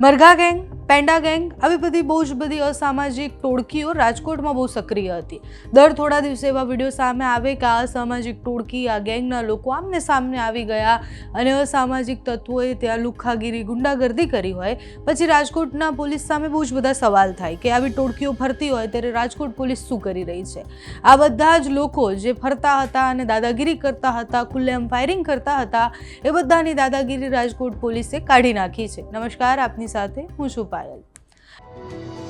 મરઘા gang. પેન્ડા gang આવી બધી બહુ જ બધી અસામાજિક ટોળકીઓ રાજકોટમાં બહુ સક્રિય હતી. દર થોડા દિવસે એવા વીડિયો સામે આવે કે આ અસામાજિક ટોળકી, આ ગેંગના લોકો આમને સામને આવી ગયા અને અસામાજિક તત્વોએ ત્યાં લુખ્ખાગીરી ગુંડાગર્દી કરી હોય. પછી રાજકોટના પોલીસ સામે બહુ જ બધા સવાલ થાય કે આવી ટોળકીઓ ફરતી હોય ત્યારે રાજકોટ પોલીસ શું કરી રહી છે? આ બધા જ લોકો જે ફરતા હતા અને દાદાગીરી કરતા હતા ખુલ્લેમ ફાયરિંગ કરતા હતા, એ બધાની દાદાગીરી રાજકોટ પોલીસે કાઢી નાખી છે. નમસ્કાર, આપની સાથે હું છું viral.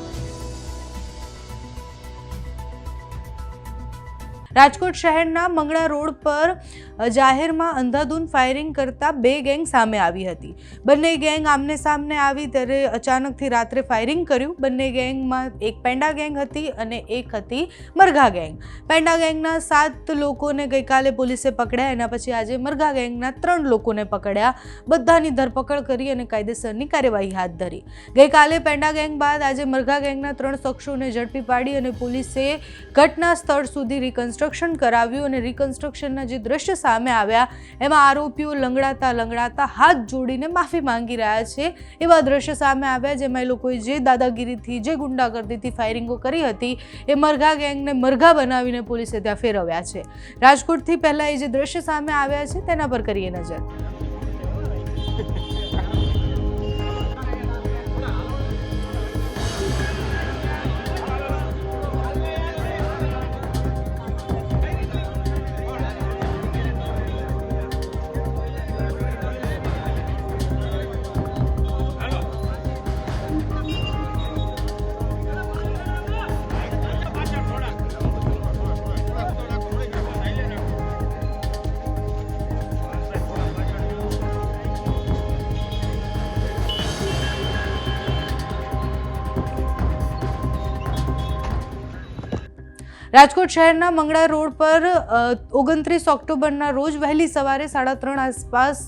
રાજકોટ શહેરના મંગળા રોડ પર જાહેરમાં અંધાધૂન ફાયરિંગ કરતા બે ગેંગ સામે આવી હતી. બંને ગેંગ આમને સામને આવી ત્યારે અચાનકથી રાત્રે ફાયરિંગ કર્યું. બંને ગેંગમાં એક પેંડા ગેંગ હતી અને એક હતી મરઘા ગેંગ પેંડા ગેંગના સાત લોકોને ગઈકાલે પોલીસે પકડ્યા. એના પછી આજે મરઘા ગેંગના ત્રણ લોકોને પકડ્યા. બધાની ધરપકડ કરી અને કાયદેસરની કાર્યવાહી હાથ ધરી. ગઈકાલે પેંડા ગેંગ બાદ આજે મરઘા ગેંગના ત્રણ શખ્સોને ઝડપી પાડી અને પોલીસે ઘટના સ્થળ સુધી રિકન્સ્ટ્રક્શન કરાવ્યું અને રિકન્સ્ટ્રક્શનના જે દ્રશ્ય સામે આવ્યા, એમાં આરોપીઓ લંગડાતા લંગડાતા હાથ જોડીને માફી માંગી રહ્યા છે. એવા દ્રશ્ય સામે આવ્યા જેમાં એ લોકોએ જે દાદાગીરીથી, જે ગુંડાગર્દીથી ફાયરિંગો કરી હતી, એ મરઘા ગેંગને મરઘા બનાવીને પોલીસે ત્યાં ફેરવ્યા છે. રાજકોટથી પહેલાં એ જે દ્રશ્ય સામે આવ્યા છે, તેના પર કરીએ નજર. રાજકોટ શહેરના મંગળા રોડ પર ઓગણત્રીસ ઓક્ટોબરના રોજ વહેલી સવારે સાડા ત્રણ આસપાસ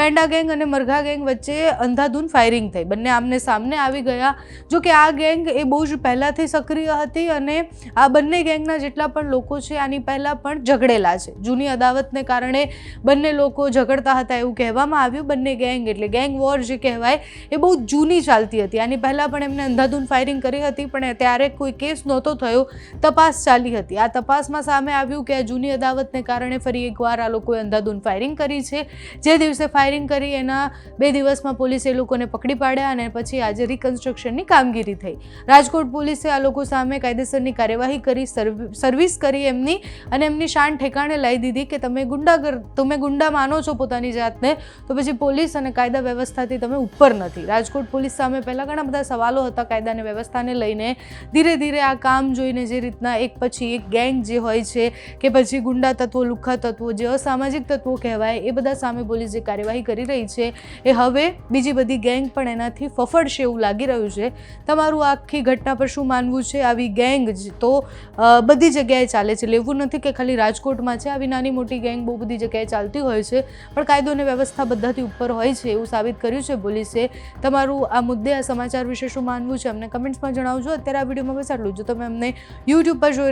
પેન્ડા ગેંગ અને મરઘા ગેંગ વચ્ચે અંધાધૂન ફાયરિંગ થઈ. બંને આમને સામને આવી ગયા. જો કે આ ગેંગ એ બહુ જ પહેલાંથી સક્રિય હતી અને આ બંને ગેંગના જેટલા પણ લોકો છે, આની પહેલાં પણ ઝઘડેલા છે. જૂની અદાવતને કારણે બંને લોકો ઝઘડતા હતા એવું કહેવામાં આવ્યું. બંને ગેંગ એટલે ગેંગ વોર જે કહેવાય, એ બહુ જૂની ચાલતી હતી. આની પહેલાં પણ એમને અંધાધૂન ફાયરિંગ કરી હતી, પણ ત્યારે કોઈ કેસ નહોતો થયો. તપાસ ચાલી હતી. આ તપાસમાં સામે આવ્યું કે આ જૂની અદાવતને કારણે ફરી એકવાર આ લોકોએ અંધાધૂન ફાયરિંગ કરી છે. જે દિવસે ફાયરિંગ કરી એના બે દિવસમાં પોલીસે એ લોકોને પકડી પાડ્યા અને પછી આજે રિકન્સ્ટ્રક્શનની કામગીરી થઈ. રાજકોટ પોલીસે આ લોકો સામે કાયદેસરની કાર્યવાહી કરી, સર્વ- સર્વિસ કરી એમની અને એમની શાન ઠેકાણે લાવી દીધી કે તમે ગુંડાગર, તમે ગુંડા માનો છો પોતાની જાતને, તો પછી પોલીસ અને કાયદા વ્યવસ્થાથી તમે ઉપર નથી. રાજકોટ પોલીસ સામે પહેલાં ઘણા બધા સવાલો હતા કાયદાને વ્યવસ્થાને લઈને. ધીરે ધીરે આ કામ જોઈને જે રીતના એક પછી એક ગેંગ જે હોય છે, કે પછી ગુંડા તત્વો લુખ્ખા તત્વો, જે અસામાજિક તત્વો કહેવાય, એ બધા સામે પોલીસ જે કાર્યવાહી કરી રહી છે, એ હવે બીજી બધી ગેંગ પણ એનાથી ફફડશે એવું લાગી રહ્યું છે. તમારું આખી ઘટના પર શું માનવું છે? આવી ગેંગ તો બધી જગ્યાએ ચાલે છે. એવું નથી કે ખાલી રાજકોટમાં છે. આવી નાની મોટી ગેંગ બહુ બધી જગ્યાએ ચાલતી હોય છે. પણ કાયદો અને વ્યવસ્થા બધાથી ઉપર હોય છે એવું સાબિત કર્યું છે પોલીસે. તમારું આ મુદ્દે, આ સમાચાર વિશે શું માનવું છે? અમને કમેન્ટ્સમાં જણાવજો. અત્યારે આ વિડીયોમાં બસ આટલું જો. તમે અમને યુટ્યુબ પર જોઈ